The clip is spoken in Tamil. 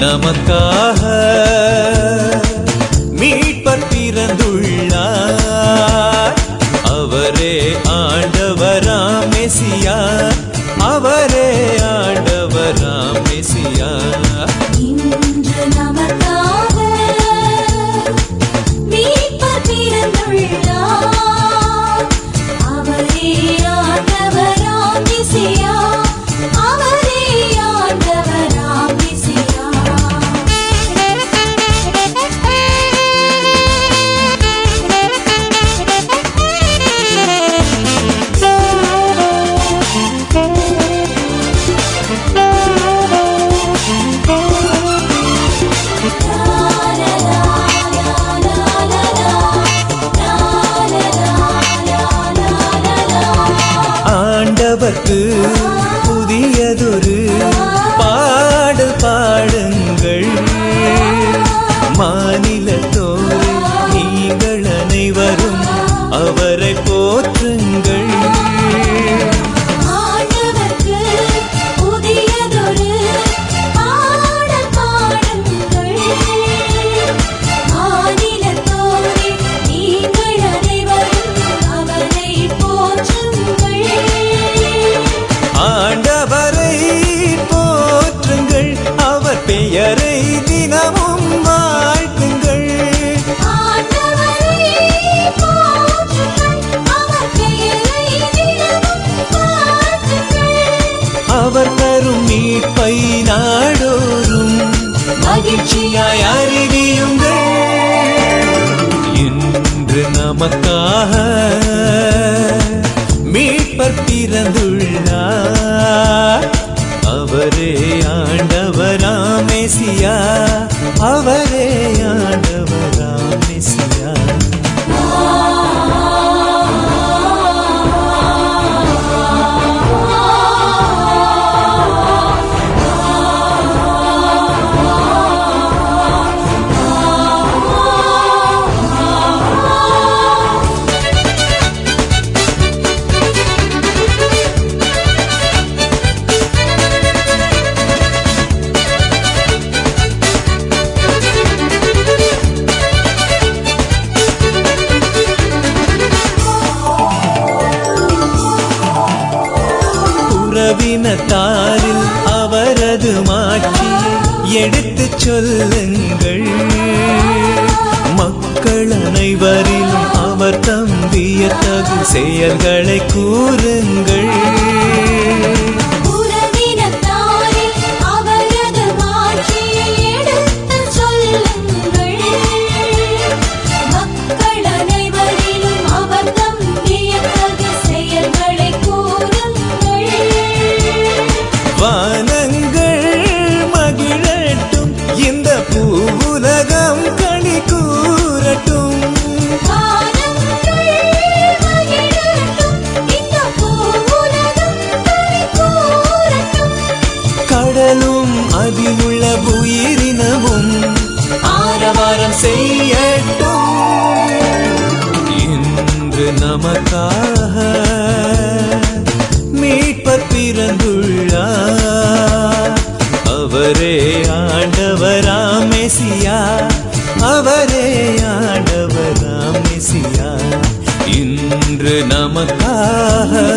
நமக்காக மீட்பர் பிறந்துள்ளார். அவரே ஆண்டவராம் மெசியா. அவரே ஆண்டவராம் மெசியா. நமக்காக மீட்பர் பிறந்துள்ளார். ஆண்டவர்க்கு புதியதொரு பாடு பாடுங்கள். மாநிலத்தோடு நீங்கள் அனைவரும் நமக்காக உறவினத்தாரில் அவரது மாற்றி எடுத்து சொல்லுங்கள். மக்கள் அனைவரிலும் அவர் தம்பிய தகு செயல்களை கூறுங்கள். அதிலுள்ள உயிரினமும் ஆரவாரம் செய்யட்டும். இன்று நமக்காக மீட்பர் பிறந்துள்ளார். அவரே ஆண்டவராம் மெசியா. அவரே ஆண்டவராம் மெசியா. இன்று நமக்காக